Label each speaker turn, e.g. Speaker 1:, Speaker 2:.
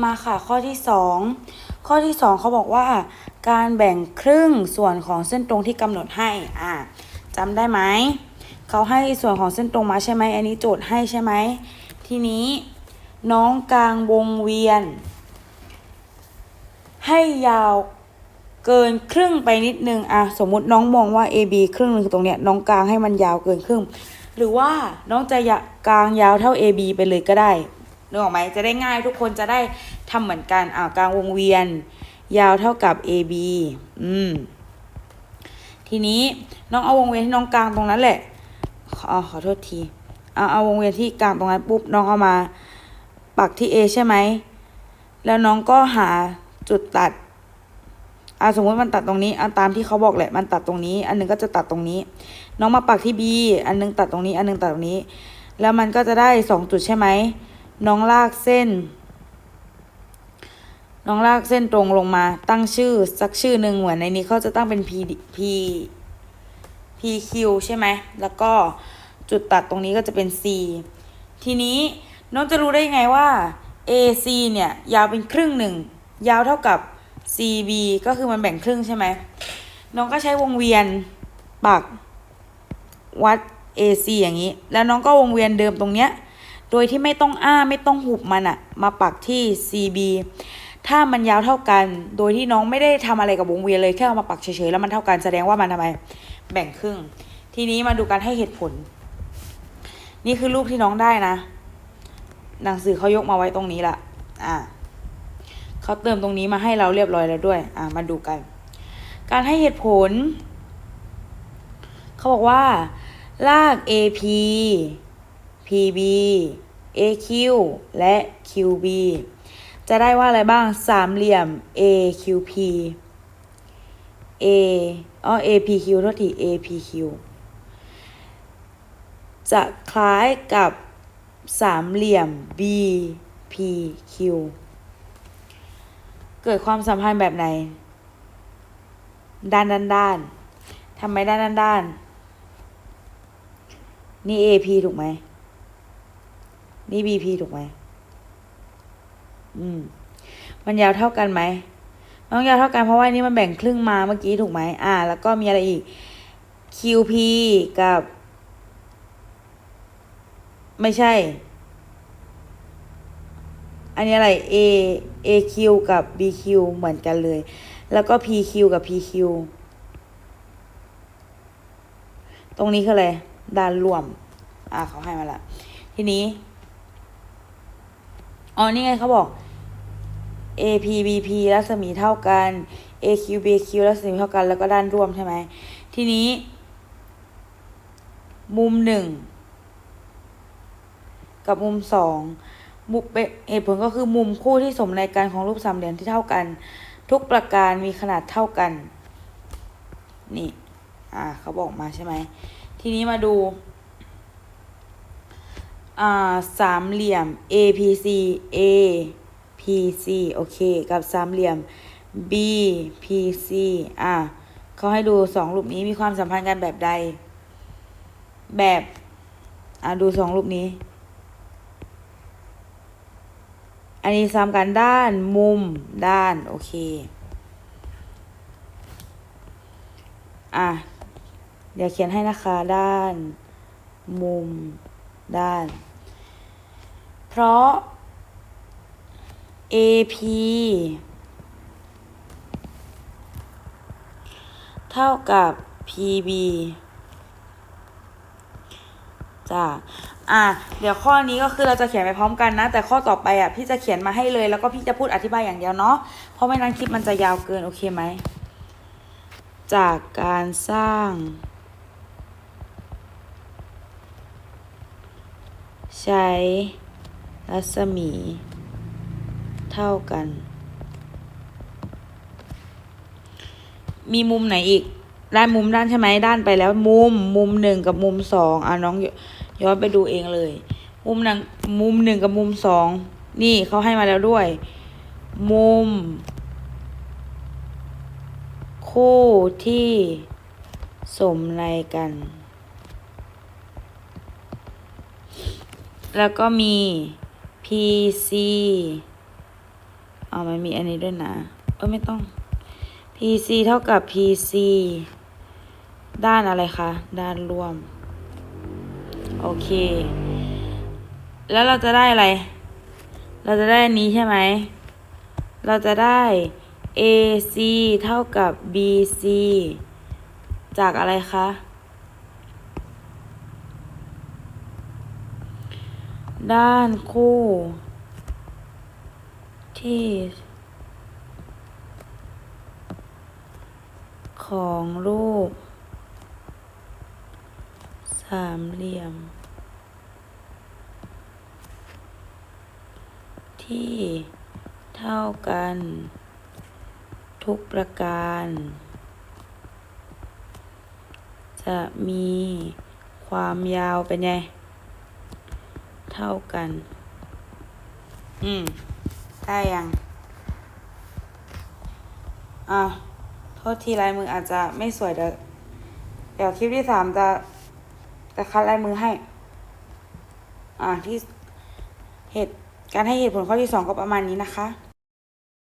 Speaker 1: มาค่ะข้อที่สองข้อที่สองเขาบอกว่า การแบ่งครึ่งส่วนของเส้นตรงที่กำหนดให้อ่าจำได้ไหมเขาให้ส่วนของเส้นตรงมาใช่ไหมอันนี้โจทย์ให้ใช่ไหมทีนี้น้องกลางวงเวียน ให้ยาวเกินครึ่งไปนิดนึงอะสมมุติน้องมองว่า AB ครึ่งหนึงตรงเนี้ยน้องกลางให้มันยาวเกินครึ่ง หรือว่าน้องจะยะกลางยาวเท่า AB ไปเลยก็ได้ นึกออกไหมจะได้ง่ายทุกคนจะได้ทำเหมือนกันอ่ากลางวงเวียน ยาวเท่ากับ AB อืมทีนี้น้องเอาวงเวียนที่น้องกลางตรงนั้นแหละอ๋อขอโทษทีเอาเอาวงเวียนที่กลางตรงนั้นปุ๊บน้องเอามาปักที่ A ใช่ไหมแล้วน้องก็หาจุดตัดอ่าสมมติมันตัดตรงนี้เอาตามที่เขาบอกแหละมันตัดตรงนี้ อันหนึงก็จะตัดตรงนี้ น้องมาปักที่ B อันหนึงตัดตรงนี้ อันหนึงตัดตรงนี้ แล้วมันก็จะได้สองจุดใช่ไหม น้องลากเส้น น้องลากเส้นตรงลงมา ตั้งชื่อสักชื่อหนึ่งเหมือนในนี้เขาจะตั้งเป็น P P PQ ใช่ไหม แล้วก็จุดตัดตรงนี้ก็จะเป็น C ทีนี้น้องจะรู้ได้ยังไงว่า AC เนี่ย ยาวเป็นครึ่งหนึ่ง ยาวเท่ากับ CB ก็คือมันแบ่งครึ่งใช่ไหม น้องก็ใช้วงเวียนปักวัด AC อย่างนี้ แล้วน้องก็วงเวียนเดิมตรงเนี้ย โดยที่ไม่ต้องอ้าไม่ต้องหุบมันอะมาปักที่ CB ถ้ามันยาวเท่ากัน โดยที่น้องไม่ได้ทำอะไรกับวงเวียนเลยแค่เอามาปักเฉยๆแล้วมันเท่ากันแสดงว่ามันทำไมแบ่งครึ่ง ทีนี้มาดูการให้เหตุผล นี่คือรูปที่น้องได้นะ หนังสือเขายกมาไว้ตรงนี้ละอ่าเขาเติมตรงนี้มาให้เราเรียบร้อยแล้วด้วย อ่ามาดูกัน การให้เหตุผล เขาบอกว่าลาก AP PB AQ และ QB จะได้ว่าอะไรบ้าง สามเหลี่ยม AQP A อ๋อ APQ โทษที APQ จะคล้ายกับสามเหลี่ยม BPQ เกิดความสัมพันธ์แบบไหน ด้านด้านด้านทำไมด้านด้านด้านนี่ AP ถูกไหม นี่ BP ถูกไหม อืม มันยาวเท่ากันไหมน้องยาวเท่ากันเพราะว่านี่มันแบ่งครึ่งมาเมื่อกี้ถูกไหม อ่า แล้วก็มีอะไรอีก QP กับ ไม่ใช่ อันนี้อะไร A AQ กับ BQ เหมือนกันเลย แล้วก็ PQ กับ PQ ตรงนี้คืออะไรด้านรวม อ่าเขาให้มาละ ทีนี้ อ๋อนี่ไงเขาบอก AP BP รัศมีเท่ากัน AQ BQ รัศมีเท่ากัน แล้วก็ด้านร่วมใช่ไหม ทีนี้ มุมหนึ่งกับมุมสองมุมเป็นเหตุผลก็คือมุมคู่ที่สมในการของรูปสามเหลี่ยมที่เท่ากัน ทุกประการมีขนาดเท่ากัน นี่ อ่าเขาบอกมาใช่ไหม ทีนี้มาดู สามเหลี่ยม APC APC โอเค กับสามเหลี่ยม BPC อ่าเขาให้ดูสองรูปนี้มีความสัมพันธ์กันแบบใด แบบ อ่าดูสองรูปนี้ อันนี้ซ้ำกันด้านมุมด้าน โอเค อะ เดี๋ยวเขียนให้นะคะด้านมุม ด้าน เพราะ AP เท่ากับ PB จ้ะอะ เดี๋ยวข้อนี้ก็คือเราจะเขียนไปพร้อมกันนะ แต่ข้อต่อไปอะพี่จะเขียนมาให้เลย แล้วก็พี่จะพูดอธิบายอย่างเดียวเนาะ เพราะไม่นั้นคลิปมันจะยาวเกิน โอเคไหม จากการสร้าง ใช้รัศมี เท่ากัน มีมุมไหนอีก ด้านมุมด้านใช่ไหมด้านไปแล้ว มุมมุมหนึ่งกับมุมสองอะน้องย้อนไปดูเองเลย มุมหนึ่งมุมหนึ่งกับมุมสองนี่เขาให้มาแล้วด้วย มุม คู่ที่สมในกัน แล้วก็มี PC อ๋อมันมีอันนี้ด้วยนะ เออไม่ต้อง PC เท่ากับ PC ด้านอะไรคะ ด้านรวม โอเค แล้วเราจะได้อะไร เราจะได้อันนี้ใช่ไหม เราจะได้ AC เท่ากับ BC จากอะไรคะ ด้านคู่ ที่ ของรูป สามเหลี่ยม ที่เท่ากัน ทุกประการ จะมีความยาวเป็นไง เท่ากัน อืม ได้ยังอะโทษทีลายมืออาจจะไม่สวยเดี๋ยวเดี๋ยวคลิปที่สามจะจะคัดลายมือให้ อะที่เหตุการให้เหตุผลข้อที่สองก็ประมาณนี้นะคะ